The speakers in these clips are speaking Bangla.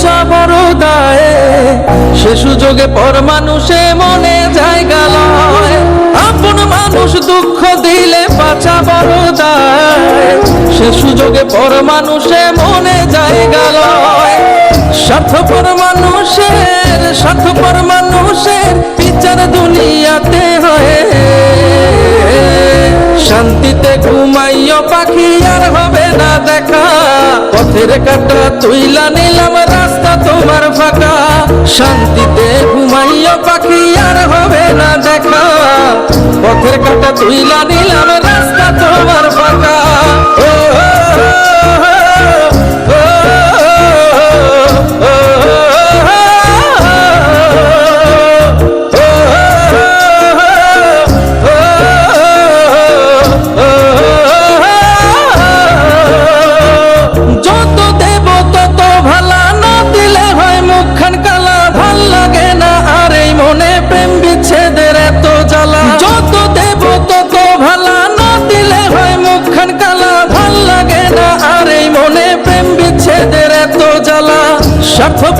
বোঝা বড় দায়ে, সে সুযোগে পর মানুষে মনে জায়গা লয়। আপন মানুষ দুঃখ দিলে বাঁচা বড় দায়, সে সুযোগে পর মানুষে মনে জায়গা লয়। স্বার্থপর মানুষের স্বার্থপর মানুষের বিচার দুনিয়াতে হয়। শান্তিতে ঘুমাইয় পাখি আর হবে না দেখা। পথের কাটা তুইলা নিলাম রা রাস্তা তোমার ফাঁকা? শান্তিতে ঘুমাইও পাখি, আর হবে না দেখা। পথের কাটা তুইলা নিলাম রাস্তা তোমার ফাঁকা।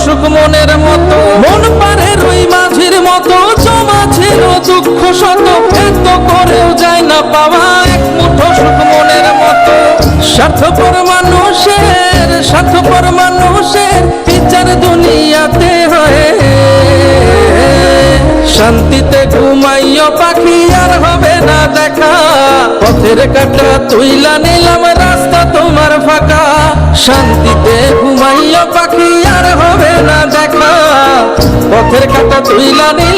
মুঠো সুখ মনের মতো। মন পারে রই মাঝির মতো জমা ছিল দুঃখ শত। এত করেও যায় না পাওয়া, এক মুঠো সুখ মনের মতো। স্বার্থপর মানুষের স্বার্থপর মানুষের বিচার দুনিয়াতে হয়। শান্তিতে ঘুমাইও পাখি, আর হবে না দেখা। পথের কাটা তুইলা নিলাম, রাস্তা তোমার ফাঁকা। শান্তিতে ঘুমাইও পাখি পথের কাটা তুইলা ফাঁকা